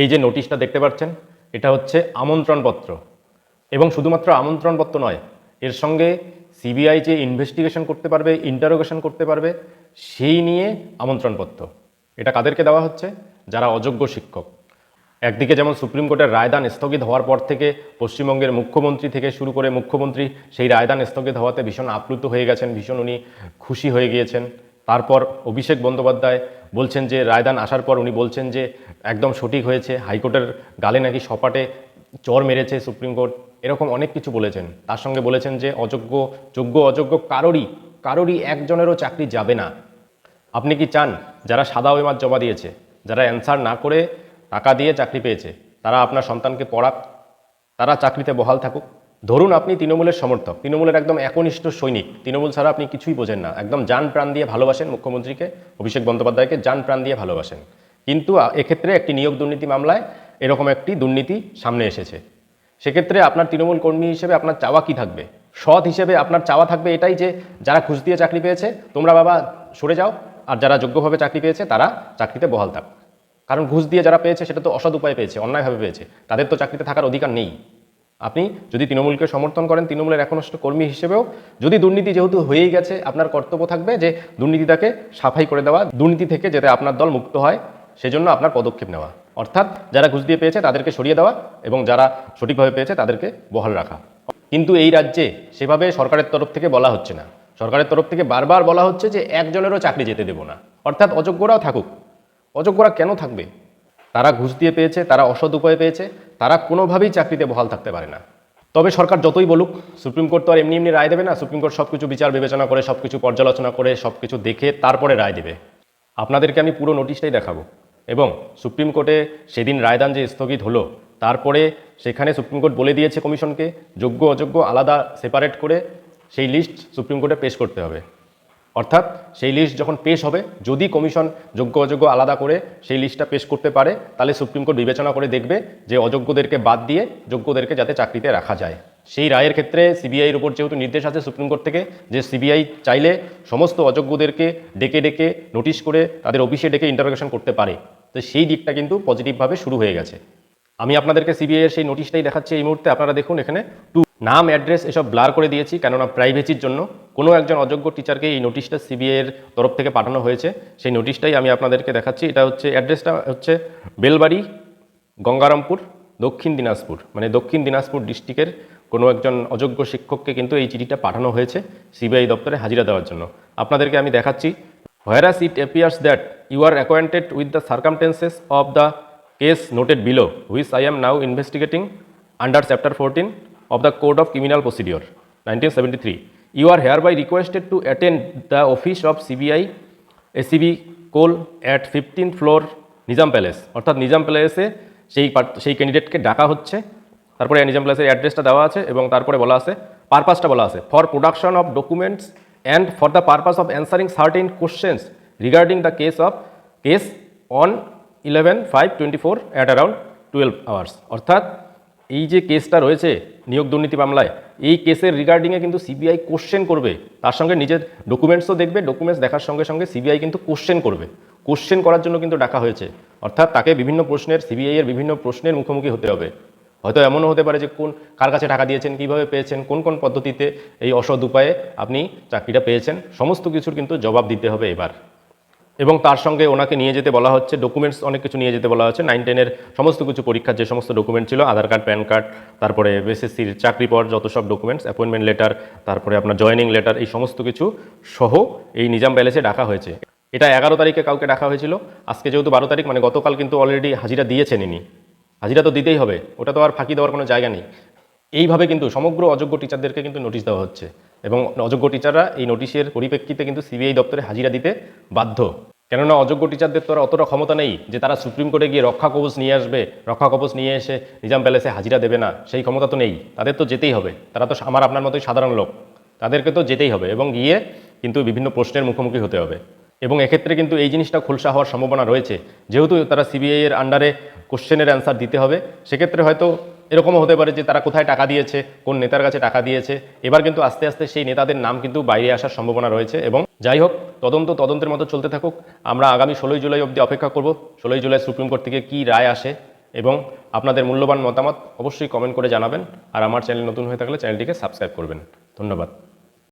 এই যে নোটিশটা দেখতে পাচ্ছেন, এটা হচ্ছে আমন্ত্রণপত্র। এবং শুধুমাত্র আমন্ত্রণপত্র নয়, এর সঙ্গে সিবিআই যে ইনভেস্টিগেশন করতে পারবে ইন্টারোগেশন করতে পারবে, সেই নিয়ে আমন্ত্রণপত্র। এটা কাদেরকে দেওয়া হচ্ছে? যারা অযোগ্য শিক্ষক। একদিকে যেমন সুপ্রিম কোর্টের রায়দান স্থগিত হওয়ার পর থেকে পশ্চিমবঙ্গের মুখ্যমন্ত্রী থেকে শুরু করে মুখ্যমন্ত্রী সেই রায়দান স্থগিত হওয়াতে ভীষণ আপ্লুত হয়ে গেছেন, ভীষণ উনি খুশি হয়ে গিয়েছেন। তারপর অভিষেক বন্দ্যোপাধ্যায় বলছেন যে, রায়দান আসার পর উনি বলছেন যে, একদম সঠিক হয়েছে, হাইকোর্টের গালে নাকি সপাটে চর মেরেছে সুপ্রিম কোর্ট, এরকম অনেক কিছু বলেছেন। তার সঙ্গে বলেছেন যে, অযোগ্য, যোগ্য, অযোগ্য কারোরই কারোরই একজনেরও চাকরি যাবে না। আপনি কি চান যারা সাদা ওয়েমার জমা দিয়েছে, যারা অ্যান্সার না করে টাকা দিয়ে চাকরি পেয়েছে, তারা আপনার সন্তানকে পড়াক, তারা চাকরিতে বহাল থাকুক? ধরুন আপনি তৃণমূলের সমর্থক, তৃণমূলের একদম একনিষ্ঠ সৈনিক, তৃণমূল ছাড়া আপনি কিছুই বোঝেন না। একদম যান প্রাণ দিয়ে ভালোবাসেন মুখ্যমন্ত্রীকে, অভিষেক বন্দ্যোপাধ্যায়কে, যান প্রাণ দিয়ে ভালোবাসেন। কিন্তু এক্ষেত্রে একটি নিয়োগ দুর্নীতি মামলায় এরকম একটি দুর্নীতি সামনে এসেছে। সেক্ষেত্রে আপনার তৃণমূল কর্মী হিসেবে আপনার চাওয়া কি থাকবে? সৎ হিসেবে আপনার চাওয়া থাকবে এটাই যে, যারা ঘুষ দিয়ে চাকরি পেয়েছে, তোমরা বাবা সরে যাও, আর যারা যোগ্যভাবে চাকরি পেয়েছে, তারা চাকরিতে বহাল থাক। কারণ ঘুষ দিয়ে যারা পেয়েছে, সেটা তো অসৎ উপায়ে পেয়েছে, অন্যায়ভাবে পেয়েছে। তাদের তো চাকরিতে থাকার অধিকার নেই। আপনি যদি তৃণমূলকে সমর্থন করেন, তৃণমূলের একনিষ্ঠ কর্মী হিসেবেও যদি দুর্নীতি যেহেতু হয়েই গেছে, আপনার কর্তব্য থাকবে যে দুর্নীতিটাকে সাফাই করে দেওয়া, দুর্নীতি থেকে যাতে আপনার দল মুক্ত হয়, সেজন্য আপনার পদক্ষেপ নেওয়া। অর্থাৎ যারা ঘুষ দিয়ে পেয়েছে, তাদেরকে সরিয়ে দেওয়া এবং যারা সঠিকভাবে পেয়েছে, তাদেরকে বহাল রাখা। কিন্তু এই রাজ্যে সেভাবে সরকারের তরফ থেকে বলা হচ্ছে না। সরকারের তরফ থেকে বারবার বলা হচ্ছে যে একজনেরও চাকরি যেতে দেবো না। অর্থাৎ অযোগ্যরাও থাকুক। অযোগ্যরা কেন থাকবে? তারা ঘুষ দিয়ে পেয়েছে, তারা অসৎ উপায়ে পেয়েছে তারা কোনোভাবেই চাকরিতে বহাল থাকতে পারে না। তবে সরকার যতই বলুক, সুপ্রিম কোর্ট তো আর এমনি এমনি রায় দেবে না। সুপ্রিম কোর্ট সব কিছু বিচার, বিবেচনা করে সব কিছু পর্যালোচনা করে সব কিছু দেখে তারপরে রায় দেবে। আপনাদেরকে আমি পুরো নোটিশটাই দেখাবো। এবং সুপ্রিম কোর্টে সেদিন রায়দান যে স্থগিত হলো, তারপরে সেখানে সুপ্রিম কোর্ট বলে দিয়েছে কমিশনকে যোগ্য অযোগ্য আলাদা সেপারেট করে সেই লিস্ট সুপ্রিম কোর্টে পেশ করতে হবে। অর্থাৎ সেই লিস্ট যখন পেশ হবে, যদি কমিশন যোগ্য অযোগ্য আলাদা করে সেই লিস্টটা পেশ করতে পারে, তাহলে সুপ্রিম কোর্ট বিবেচনা করে দেখবে যে অযোগ্যদেরকে বাদ দিয়ে যোগ্যদেরকে যাতে চাকরিতে রাখা যায়। সেই রায়ের ক্ষেত্রে সিবিআইয়ের উপর যেহেতু নির্দেশ আছে সুপ্রিম কোর্ট থেকে, যে সিবিআই চাইলে সমস্ত অযোগ্যদেরকে ডেকে ডেকে নোটিশ করে তাদের অফিসে ডেকে ইন্টারোগেশন করতে পারে। তো সেই দিকটা কিন্তু পজিটিভভাবে শুরু হয়ে গেছে। আমি আপনাদেরকে সিবিআইয়ের সেই নোটিশটাই দেখাচ্ছি এই মুহূর্তে, আপনারা দেখুন এখানে টু নাম অ্যাড্রেস এসব ব্লার করে দিয়েছি, কেননা প্রাইভেসির জন্য। কোনো একজন অযোগ্য টিচারকে এই নোটিশটা সিবিআইয়ের তরফ থেকে পাঠানো হয়েছে, সেই নোটিশটাই আমি আপনাদেরকে দেখাচ্ছি। এটা হচ্ছে অ্যাড্রেসটা হচ্ছে বেলবাড়ি, গঙ্গারামপুর, দক্ষিণ দিনাজপুর। মানে দক্ষিণ দিনাজপুর ডিস্ট্রিক্টের কোনো একজন অযোগ্য শিক্ষককে কিন্তু এই চিঠিটা পাঠানো হয়েছে সিবিআই দপ্তরে হাজিরা দেওয়ার জন্য। আপনাদেরকে আমি দেখাচ্ছি whereas it appears that you are acquainted with the circumstances of the case noted below noted I am I investigating under chapter under Chapter 14 of of criminal procedure nineteen seventy 1973. You are hereby requested to attend the office of CBI SCB Kol at fifteen floor Nizam palace অর্থাৎ নিজাম প্যালেসে সেই সেই ক্যান্ডিডেটকে ডাকা হচ্ছে। তারপরে নিজাম প্যালেসের অ্যাড্রেসটা দেওয়া আছে এবং তারপরে বলা আছে পারপাসটা বলা আছে। For production of documents and for the purpose of answering certain questions regarding the case of case on eleven five twenty four at around twelve hours অর্থাৎ এই যে কেসটা রয়েছে, নিয়োগ দুর্নীতি মামলায় এই কেসের রিগার্ডিংয়ে কিন্তু সিবিআই কোশ্চেন করবে। তার সঙ্গে নিজের ডকুমেন্টসও দেখবে ডকুমেন্টস দেখার সঙ্গে সঙ্গে সিবিআই কিন্তু কোশ্চেন করবে। কোশ্চেন করার জন্য কিন্তু ডাকা হয়েছে। অর্থাৎ তাকে বিভিন্ন প্রশ্নের সিবিআই এর বিভিন্ন প্রশ্নের মুখোমুখি হতে হবে। হয়তো এমনও হতে পারে যে কোন, কার কাছে টাকা দিয়েছেন, কীভাবে পেয়েছেন, কোন কোন পদ্ধতিতে এই অসৎ উপায়ে আপনি চাকরিটা পেয়েছেন, সমস্ত কিছুর কিন্তু জবাব দিতে হবে এবার। এবং তার সঙ্গে ওনাকে নিয়ে যেতে বলা হচ্ছে ডকুমেন্টস অনেক কিছু নিয়ে যেতে বলা হচ্ছে। নাইন টেনের সমস্ত কিছু পরীক্ষার যে সমস্ত ডকুমেন্ট ছিল, আধার কার্ড প্যান কার্ড তারপরে এসএসসির চাকরি পর যত সব ডকুমেন্টস অ্যাপয়েন্টমেন্ট লেটার তারপরে আপনার জয়েনিং লেটার এই সমস্ত কিছু সহ এই নিজাম প্যালেসে ডাকা হয়েছে। এটা এগারো তারিখে কাউকে ডাকা হয়েছিল। আজকে যেহেতু বারো তারিখ মানে গতকাল কিন্তু অলরেডি হাজিরা দিয়েছেন ইনি। হাজিরা তো দিতেই হবে, ওটা তো আর ফাঁকি দেওয়ার কোনো জায়গা নেই। এইভাবে কিন্তু সমগ্র অযোগ্য টিচারদেরকে কিন্তু নোটিশ দেওয়া হচ্ছে। এবং অযোগ্য টিচাররা এই নোটিশের পরিপ্রেক্ষিতে কিন্তু সিবিআই দপ্তরে হাজিরা দিতে বাধ্য। কেননা অযোগ্য টিচারদের তো আর অতটা ক্ষমতা নেই যে তারা সুপ্রিম কোর্টে গিয়ে রক্ষা কবচ নিয়ে আসবে, রক্ষা কবচ নিয়ে এসে নিজাম প্যালেসে হাজিরা দেবে না, সেই ক্ষমতা তো নেই। তাদের তো যেতেই হবে। তারা তো আমার আপনার মতোই সাধারণ লোক। তাদেরকে তো যেতেই হবে এবং গিয়ে কিন্তু বিভিন্ন প্রশ্নের মুখোমুখি হতে হবে। এবং এক্ষেত্রে কিন্তু এই জিনিসটা খোলসা হওয়ার সম্ভাবনা রয়েছে। যেহেতু তারা সিবিআই এর আন্ডারে কোশ্চেনের অ্যান্সার দিতে হবে, সেক্ষেত্রে হয়তো এরকমও হতে পারে যে তারা কোথায় টাকা দিয়েছে, কোন নেতার কাছে টাকা দিয়েছে। এবার কিন্তু আস্তে আস্তে সেই নেতাদের নাম কিন্তু বাইরে আসার সম্ভাবনা রয়েছে এবং যাই হোক, তদন্ত তদন্তের মতো চলতে থাকুক। আমরা আগামী ষোলোই জুলাই অবধি অপেক্ষা করব। ষোলোই জুলাই সুপ্রিম কোর্ট থেকে কী রায় আসে এবং আপনাদের মূল্যবান মতামত অবশ্যই কমেন্ট করে জানাবেন। আর আমার চ্যানেল নতুন হয়ে থাকলে চ্যানেলটিকে সাবস্ক্রাইব করবেন। ধন্যবাদ।